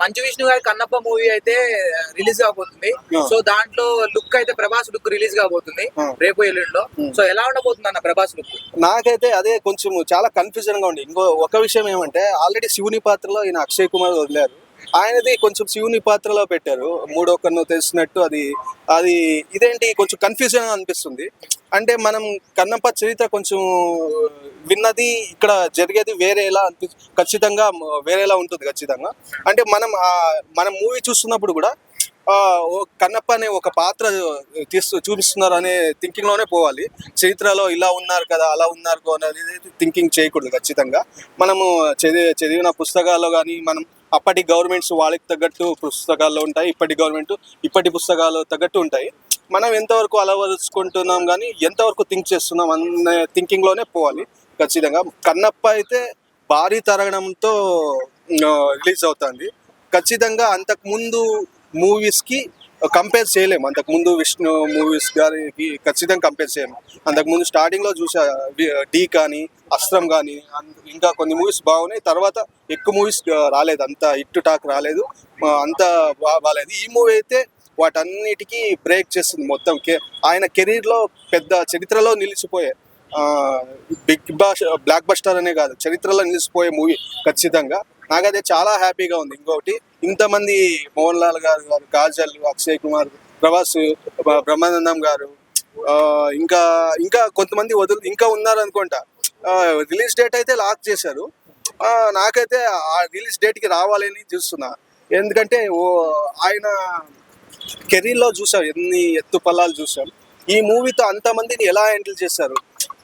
మంచు విష్ణు గారి కన్నప్ప మూవీ అయితే రిలీజ్ కాబోతుంది. సో దాంట్లో లుక్ అయితే ప్రభాస్ లుక్ రిలీజ్ కాబోతుంది. రేపు ఎల్లుండిలో. సో ఎలా ఉండబోతుంది అన్న ప్రభాస్ లుక్? నాకైతే అదే కొంచెం చాలా కన్ఫ్యూజన్గా ఉంది. ఇంకో ఒక విషయం ఏమంటే ఆల్రెడీ శివుని పాత్రలో ఈయన అక్షయ్ కుమార్ వదిలారు. ఆయనది కొంచెం శివుని పాత్రలో పెట్టారు. మూడో కన్ను తెలిసినట్టు అది అది ఇదేంటి? కొంచెం కన్ఫ్యూజన్ అనిపిస్తుంది. అంటే మనం కన్నప్ప చరిత్ర కొంచెం విన్నది ఇక్కడ జరిగేది వేరేలా అనిపి ఖచ్చితంగా వేరేలా ఉంటుంది ఖచ్చితంగా. అంటే మనం మనం మూవీ చూస్తున్నప్పుడు కూడా ఓ కన్నప్ప అనే ఒక పాత్ర తీస్తూ చూపిస్తున్నారు అనే థింకింగ్లోనే పోవాలి. చరిత్రలో ఇలా ఉన్నారు కదా అలా ఉన్నారు అనేది థింకింగ్ చేయకూడదు ఖచ్చితంగా. మనము చదివి చదివిన పుస్తకాల్లో కానీ మనం అప్పటి గవర్నమెంట్స్ వాళ్ళకి తగ్గట్టు పుస్తకాల్లో ఉంటాయి ఇప్పటి గవర్నమెంట్ ఇప్పటి పుస్తకాలు తగ్గట్టు ఉంటాయి. మనం ఎంతవరకు అలవరుచుకుంటున్నాం కానీ ఎంతవరకు థింక్ చేస్తున్నాం అనే థింకింగ్లోనే పోవాలి ఖచ్చితంగా. కన్నప్ప అయితే భారీ తరగడంతో రిలీజ్ అవుతుంది. ఖచ్చితంగా అంతకు ముందు కంపేర్ చేయలేము. అంతకు ముందు విష్ణు మూవీస్ గారికి ఖచ్చితంగా కంపేర్ చేయము అంతకుముందు స్టార్టింగ్లో చూసా డీ కానీ అస్త్రం కానీ ఇంకా కొన్ని మూవీస్ బాగున్నాయి. తర్వాత ఎక్కువ మూవీస్ రాలేదు. అంత హిట్ టాక్ రాలేదు. అంత బాగాలేదు ఈ మూవీ అయితే వాటన్నిటికీ బ్రేక్ చేస్తుంది మొత్తం. కే- ఆయన కెరీర్లో పెద్ద చరిత్రలో నిలిచిపోయే బిగ్ బాష్ బ్లాక్ బస్టర్ అనే కాదు చరిత్రలో నిలిచిపోయే మూవీ ఖచ్చితంగా. నాకైతే చాలా హ్యాపీగా ఉంది. ఇంకొకటి ఇంతమంది మోహన్ లాల్ గారు గారు కాజల్ అక్షయ్ కుమార్ ప్రభాస్ బ్రహ్మానందం గారు ఇంకా ఇంకా కొంతమంది వదులు ఇంకా ఉన్నారు అనుకుంటా రిలీజ్ డేట్ అయితే లాక్ చేశారు. నాకైతే ఆ రిలీజ్ డేట్కి రావాలని చూస్తున్నా. ఎందుకంటే ఓ ఆయన కెరీర్లో చూసాం ఎన్ని ఎత్తు పల్లాలు చూసాం. ఈ మూవీతో అంతమందిని ఎలా హ్యాండిల్ చేశారు?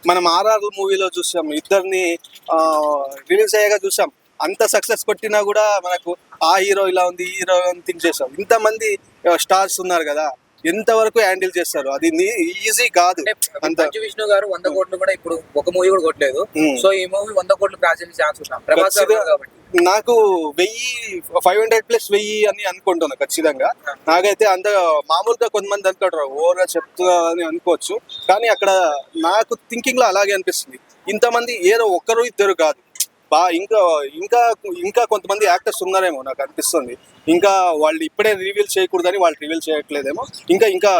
మనం ఆర్ఆర్ మూవీలో చూసాం ఇద్దరిని రిలీజ్ అయ్యాక చూసాం. అంత సక్సెస్ కొట్టినా కూడా మనకు ఆ హీరో ఇలా ఉంది ఈ హీరో థింక్ చేసాం ఇంతమంది స్టార్స్ ఉన్నారు కదా. ఎంతవరకు హ్యాండిల్ చేస్తారు? అది ఈజీ కాదు అంత. విష్ణు గారు వంద కోట్లు కూడా ఇప్పుడు ఒక మూవీ కూడా కొట్టలేదు. సో ఈ మూవీ వంద కోట్లు క్రాస్ చేసే ఛాన్స్ నాకు వెయ్యి ఫైవ్ హండ్రెడ్ ప్లస్ వెయ్యి అని అనుకుంటున్నా ఖచ్చితంగా. నాకైతే అంత మామూలుగా కొంతమంది అనుకుంటారు ఓవర్గా చెప్తా అని అనుకోవచ్చు. కానీ అక్కడ నాకు థింకింగ్లో అలాగే అనిపిస్తుంది. ఇంతమంది ఏదో ఒక్కరు ఇద్దరు కాదు. బా ఇంకా ఇంకా ఇంకా కొంతమంది యాక్టర్స్ ఉన్నారేమో నాకు అనిపిస్తుంది. ఇంకా వాళ్ళు ఇప్పుడే రివీల్ చేయకూడదని వాళ్ళు రివీల్ చేయట్లేదేమో. ఇంకా ఇంకా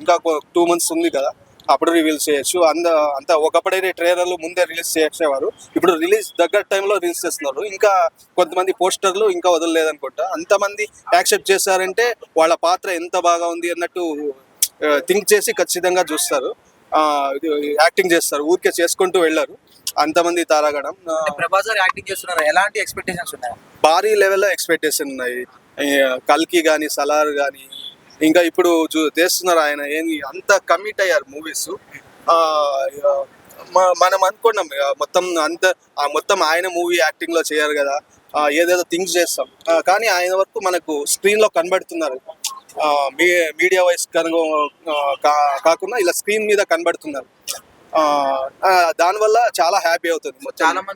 ఇంకా టూ మంత్స్ ఉంది కదా అప్పుడు రివీల్ చేయొచ్చు. అంద అంత ఒకప్పుడైతే ట్రైలర్లు ముందే రిలీజ్ చేసేవారు. ఇప్పుడు రిలీజ్ దగ్గర టైంలో రిలీజ్ చేస్తున్నారు. ఇంకా కొంతమంది పోస్టర్లు ఇంకా వదలలేదనుకుంటా. అంతమంది యాక్సెప్ట్ చేశారంటే వాళ్ళ పాత్ర ఎంత బాగా ఉంది అన్నట్టు థింక్ చేసి ఖచ్చితంగా చూస్తారు. యాక్టింగ్ చేస్తారు. ఊరికే చేసుకుంటూ వెళ్ళారు. అంతమంది తారాగడం ప్రభాస్ గారు యాక్టింగ్ చేస్తున్నారు. ఎలాంటి ఎక్స్పెక్టేషన్స్ ఉన్నాయి? భారీ లెవెల్లో ఎక్స్పెక్టేషన్ ఉన్నాయి. కల్కి కానీ సలార్ కానీ ఇంకా ఇప్పుడు చూ చేస్తున్నారు ఆయన. ఏంది అంత కమిట్ అయ్యారు మూవీస్ మనం అనుకున్నాం. మొత్తం అంత ఆ మొత్తం ఆయన మూవీ యాక్టింగ్లో చేయరు కదా. ఏదేదో థింగ్స్ చేస్తాం. కానీ ఆయన వరకు మనకు స్క్రీన్లో కనబడుతున్నారు. మీడియా వైస్ కనుక కా- కాకుండా ఇలా స్క్రీన్ మీద కనబడుతున్నారు. ఆ, దానివల్ల చాలా హ్యాపీ అవుతుంది చాలా మంది